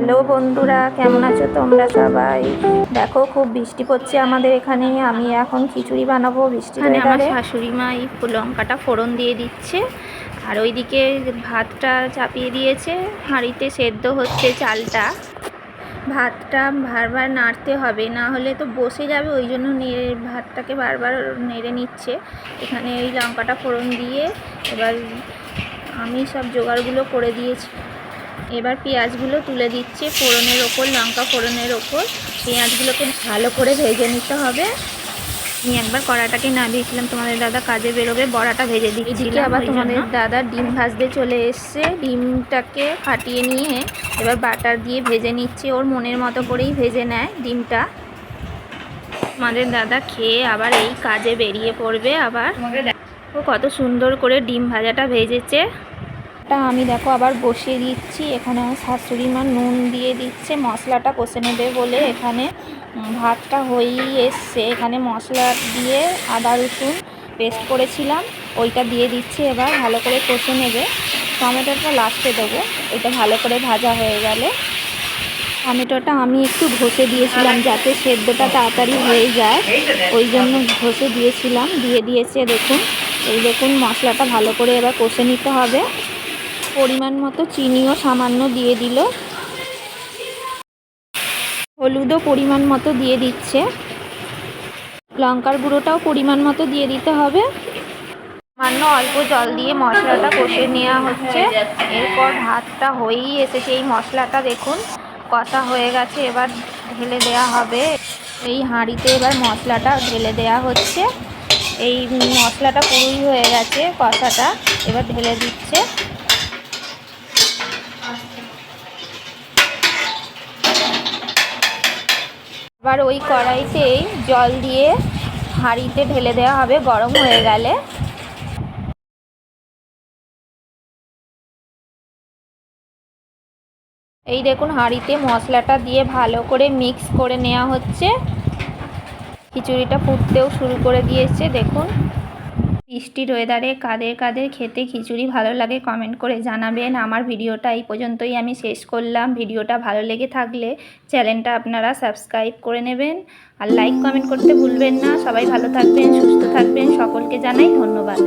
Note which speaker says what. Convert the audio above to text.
Speaker 1: Hello বন্ধুরা কেমন আছো তোমরা সবাই? দেখো খুব বৃষ্টি পড়ছে আমাদের এখানে। আমি এখন খিচুড়ি বানাবো বৃষ্টির
Speaker 2: এখানে আমার শাশুড়ি মা এই লঙ্কাটা ফোড়ন দিয়ে দিচ্ছে। আর ওইদিকে ভাতটা চাপিয়ে দিয়েছে। হাঁড়িতে সেদ্ধ হচ্ছে চালটা। ভাতটা বারবার নাড়তে হবে না হলে তো বসে যাবে। ওই জন্য নেড়ে ভাতটাকে বারবার নেড়ে নিচ্ছে। এখানে এই লঙ্কাটা ফোড়ন দিয়ে এবার আমি সব জোগাড়গুলো করে দিয়েছি। এবার পেঁয়াজগুলো তুলে দিচ্ছে ফোড়নের ওপর লঙ্কা ফোড়নের ওপর। পেঁয়াজগুলোকে ভালো করে ভেজে নিতে হবে। আমি একবার কড়াটাকে নামিয়েছিলাম তোমাদের দাদা কাজে বেরোবে বড়াটা ভেজে
Speaker 1: এদিকে
Speaker 2: দিয়েছিলাম
Speaker 1: আবার তোমাদের দাদা ডিম ভাজতে চলে এসছে। ডিমটাকে ফাটিয়ে নিয়ে এবার বাটার দিয়ে ভেজে নিচ্ছে। ওর মনের মতো করেই ভেজে নেয় ডিমটা।
Speaker 2: আমাদের দাদা খেয়ে আবার এই কাজে বেরিয়ে পড়বে আবার। ও কত সুন্দর করে ডিম ভাজাটা ভেজেছে।
Speaker 1: টা আমি দেখো আবার বসিয়ে দিচ্ছি। এখানে আমার শাশুড়ি মা নুন দিয়ে দিচ্ছে, মশলাটা কষে নেবে বলে এখানে ভাতটা হয়েই এসছে। এখানে মশলা দিয়ে আদা রসুন পেস্ট করেছিলাম, ওইটা দিয়ে দিচ্ছি এবার ভালো করে কষে নেবে। টমেটোটা লাস্টে দেবো ওইটা ভালো করে ভাজা হয়ে গেলে। টমেটোটা আমি একটু ঘষে দিয়েছিলাম যাতে সেদ্ধটা তাড়াতাড়ি হয়ে যায়। ওই জন্য ঘষে দিয়েছিলাম, দিয়ে দিয়েছে দেখুন। এই দেখুন মশলাটা ভালো করে এবার কষে নিতে হবে। পরিমাণ মতো চিনিও সামান্য দিয়ে দিল। হলুদও পরিমাণ মতো দিয়ে দিচ্ছে। লঙ্কার গুঁড়োটাও পরিমাণ মতো দিয়ে দিতে হবে। সামান্য অল্প জল দিয়ে মশলাটা কষে নেওয়া হচ্ছে। এরপর ভাতটা হয়েই এসেছে। এই মশলাটা দেখুন, কষা হয়ে গেছে, এবার ঢেলে দেওয়া হবে। এই হাঁড়িতে এবার মশলাটা ঢেলে দেওয়া হচ্ছে। এই মশলাটা পুরোই হয়ে গেছে কষাটা। এবার ঢেলে দিচ্ছে। আবার ওই কড়াইতেই জল দিয়ে হাঁড়িতে ঢেলে দেওয়া হবে, গরম হয়ে গেলে। এই দেখুন, হাঁড়িতে মশলাটা দিয়ে ভালো করে মিক্স করে নেওয়া হচ্ছে। খিচুড়িটা ফুটতেও শুরু করে দিয়েছে, দেখুন। বৃষ্টির ওয়েদারে কাদের কাদের খেতে খিচুড়ি ভালো লাগে কমেন্ট করে জানাবেন। আমার ভিডিওটা এই পর্যন্তই আমি শেষ করলাম। ভিডিওটা ভালো লেগে থাকলে চ্যানেলটা আপনারা সাবস্ক্রাইব করে নেবেন। আর লাইক কমেন্ট করতে ভুলবেন না। সবাই ভালো থাকবেন, সুস্থ থাকবেন। সকলকে জানাই ধন্যবাদ।